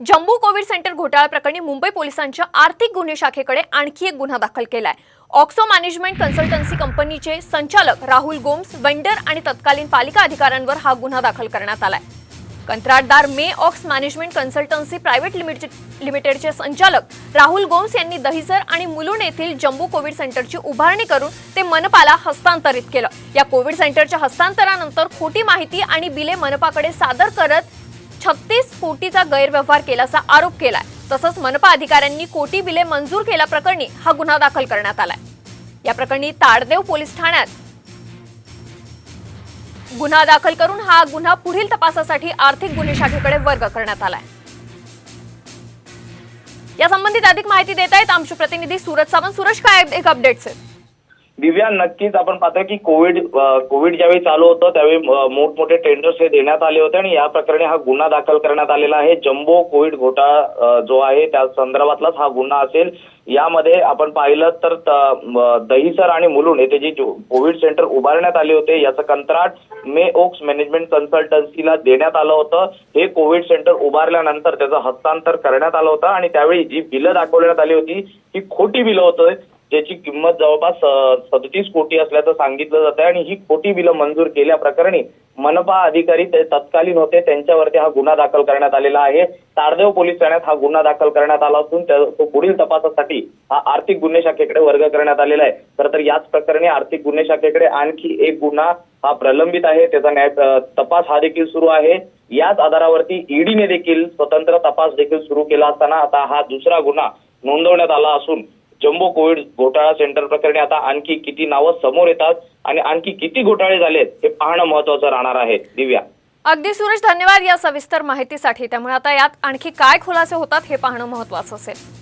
जम्बू Covid centre घोटाळा प्रकरणी मुंबई पोलिसांच्या आर्थिक गुन्हे शाखेकडे आणखी एक गुन्हा दाखल केलाय. ऑक्सो मॅनेजमेंट कन्सल्टन्सी कंपनीचे संचालक राहुल गोम्स वेंडर आणि तत्कालीन पालिका अधिकाऱ्यांवर हा गुन्हा दाखल करण्यात आलाय. कंत्राटदार मे ऑक्स मॅनेजमेंट कन्सल्टन्सी प्रायव्हेट लिमिटेडचे संचालक राहुल गोम्स यांनी दहिसर आणि मुलुंड येथील जम्बू कोविड सेंटरची उभारणी करून ते मनपाला हस्तांतरित केलं. या कोविड सेंटरच्या हस्तांतरानंतर खोटी माहिती आणि बिले मनपाकडे सादर करत छत्तीस कोटीचा गैरव्यवहार केल्याचा आरोप केलाय. तसंच मनपा अधिकाऱ्यांनी कोटी बिले मंजूर केल्याप्रकरणी हा गुन्हा दाखल करण्यात आलाय. या प्रकरणी ताडदेव पोलीस ठाण्यात गुन्हा दाखल करून हा गुन्हा पुढील तपासासाठी आर्थिक गुन्हे शाखेकडे वर्ग करण्यात आलाय. या संबंधित अधिक माहिती देत आहेत आमचे प्रतिनिधी सूरज सावंत. सूरज काय एक अपडेट्स आहेत? दिव्या नक्कीच आपण पाहतोय की कोविड कोविड ज्यावेळी चालू होतं त्यावेळी मोठमोठे टेंडर्स हे देण्यात आले होते आणि या प्रकरणी हा गुन्हा दाखल करण्यात आलेला आहे. जम्बो कोविड घोटाळा जो आहे त्या संदर्भातलाच हा गुन्हा असेल. यामध्ये आपण पाहिलं तर दहिसर आणि मुलुंड येथे जी कोविड सेंटर उभारण्यात आले होते याचं कंत्राट मे ओक्स मॅनेजमेंट कन्सल्टन्सीला देण्यात आलं होतं. हे कोविड सेंटर उभारल्यानंतर त्याचं हस्तांतर करण्यात आलं होतं आणि त्यावेळी जी बिलं दाखवण्यात आली होती ही खोटी बिलं होतं ज्याची किंमत जवळपास सदतीस कोटी असल्याचं सांगितलं जात आहे आणि ही खोटी बिलं मंजूर केल्या प्रकरणी मनपा अधिकारी ते तत्कालीन होते. त्यांच्यावरती हा गुन्हा दाखल करण्यात आलेला आहे. तारदेव पोलीस ठाण्यात हा गुन्हा दाखल करण्यात आला असून तो पुढील तपासासाठी हा आर्थिक गुन्हे शाखेकडे वर्ग करण्यात आलेला आहे. खरं तर याच प्रकरणी आर्थिक गुन्हे शाखेकडे आणखी एक गुन्हा हा प्रलंबित आहे. त्याचा न्याय तपास हा देखील सुरू आहे. याच आधारावरती ईडीने देखील स्वतंत्र तपास देखील सुरू केला असताना आता हा दुसरा गुन्हा नोंदवण्यात आला असून जम्बो कोविड घोटाळा सेंटर प्रकरणी आता आणखी किती नावं समोर येतात आणि आणखी किती घोटाळे झालेत हे पाहणं महत्वाचं राहणार आहे. दिव्या. अगदी सूरज धन्यवाद या सविस्तर माहितीसाठी. त्यामुळे आता यात आणखी काय खुलासे होतात हे पाहणं महत्वाचं असेल.